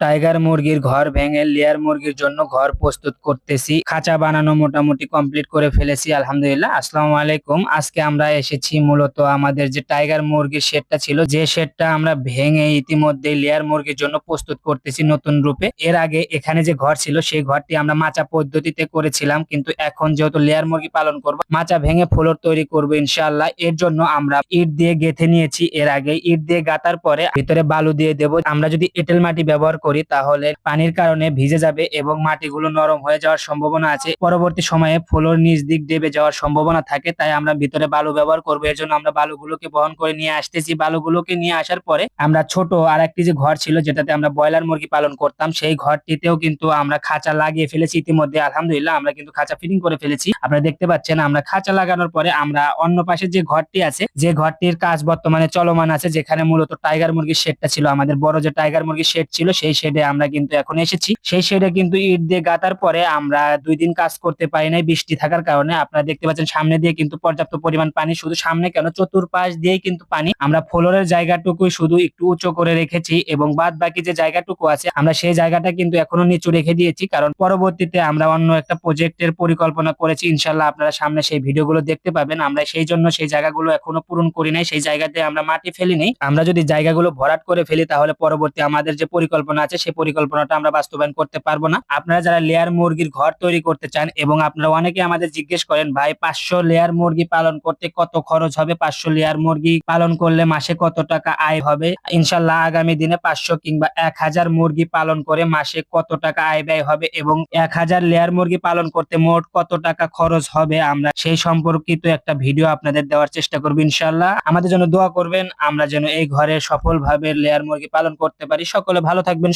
Tiger মুরগির ঘর ভেঙে লেয়ার মুরগির জন্য ঘর প্রস্তুত করতেছি। খাঁচা বানানো মোটামুটি কমপ্লিট করে ফেলেছি, আলহামদুলিল্লাহ। আসসালামু আলাইকুম। আজকে আমরা এসেছি মূলত আমাদের যে টাইগার মুরগির শেডটা ছিল, যে শেডটা আমরা ভেঙে ইতিমধ্যে লেয়ার মুরগির জন্য প্রস্তুত করতেছি নতুন রূপে। এর আগে এখানে যে ঘর ছিল, সেই ঘরটি আমরা মাচা পদ্ধতিতে করেছিলাম, কিন্তু এখন যেহেতু লেয়ার মুরগি পালন করব, মাচা ভেঙে ফ্লোর তৈরি করব ইনশাআল্লাহ। এর জন্য আমরা ইট দিয়ে গেঁথে নিয়েছি। এর আগে ইট দিয়ে গাতার পরে ভিতরে বালু দিয়ে দেব। আমরা যদি এঁটেল মাটি ব্যবহার করি, তাহলে পানির কারণে ভিজে যাবে এবং মাটিগুলো নরম হয়ে যাওয়ার সম্ভাবনা আছে। পরবর্তী সময়ে ফ্লোর নিচ দিক দেবে যাওয়ার সম্ভাবনা থাকে, তাই আমরা ভিতরে বালু ব্যবহার করব। এর জন্য আমরা বালুগুলোকে বহন করে নিয়ে আসতেছি। বালুগুলোকে নিয়ে আসার পরে আমরা ছোট আর একটি যে ঘর ছিল, যেটাতে আমরা ব্রয়লার মুরগি পালন করতাম, সেই ঘরটিতেও কিন্তু আমরা খাঁচা লাগিয়ে ফেলেছি ইতিমধ্যে। আলহামদুলিল্লাহ, আমরা কিন্তু খাঁচা ফিটিং করে ফেলেছি। আপনারা দেখতে পাচ্ছেন, আমরা খাঁচা লাগানোর পরে আমরা অন্য পাশে যে ঘরটি আছে, যে ঘরটির কাজ বর্তমানে চলমান আছে, যেখানে মূলত টাইগার মুরগির শেডটা ছিল। আমাদের বড় যে টাইগার মুরগির শেড ছিল, সেই শেডে আমরা কিন্তু এখন এসেছি। সেই শেডে কিন্তু ইট দিয়ে গাতার পরে আমরা দুই দিন কাজ করতে পারি নাই বৃষ্টি থাকার কারণে। আপনারা দেখতে পাচ্ছেন সামনে দিয়ে কিন্তু পর্যাপ্ত পরিমাণ পানি, শুধু সামনে কেন? চতুর্পাশ দিয়েই কিন্তু পানি। আমরা ফ্লোরের জায়গাটুকু শুধু একটু উঁচু করে রেখেছি এবং বাদ বাকি যে জায়গাটুকু আছে, আমরা সেই জায়গাটা কিন্তু এখনও নিচু রেখে দিয়েছি। কারণ পরবর্তীতে আমরা অন্য একটা প্রজেক্টের পরিকল্পনা করেছি। ইনশাল্লাহ আপনারা সামনে সেই ভিডিওগুলো দেখতে পাবেন। আমরা সেই জন্য সেই জায়গাগুলো এখনও পূরণ করি নাই। সেই জায়গাতে আমরা মাটি ফেলিনি। আমরা যদি জায়গাগুলো ভরাট করে ফেলি, তাহলে পরবর্তী আমাদের যে পরিকল্পনা আছে, সেই পরিকল্পনাটা আমরা বাস্তবায়ন করতে পারব না। আপনারা যারা লেয়ার মুরগির ঘর তৈরি করতে চান এবং আপনারা অনেকে আমাদের জিজ্ঞেস করেন, ভাই, পাঁচশো লেয়ার মুরগি পালন করতে কত খরচ হবে? পাঁচশো লেয়ার মুরগি পালন করলে মাসে কত টাকা আয় হবে? ইনশাল্লাহ আগামী দিনে পাঁচশো কিংবা এক হাজার মুরগি পালন করে মাসে কত টাকা আয় ব্যয় হবে এবং এক হাজার লেয়ার মুরগি পালন করতে মোট কত টাকা খরচ হবে? আমরা সেই সম্পর্কিত একটা ভিডিও আপনাদের দেওয়ার চেষ্টা করব ইনশাল্লাহ আমাদের জন্য দোয়া করবেন, আমরা যেন এই ঘরে সফলভাবে লেয়ার মুরগি পালন করতে পারি। সকলে ভালো থাকবেন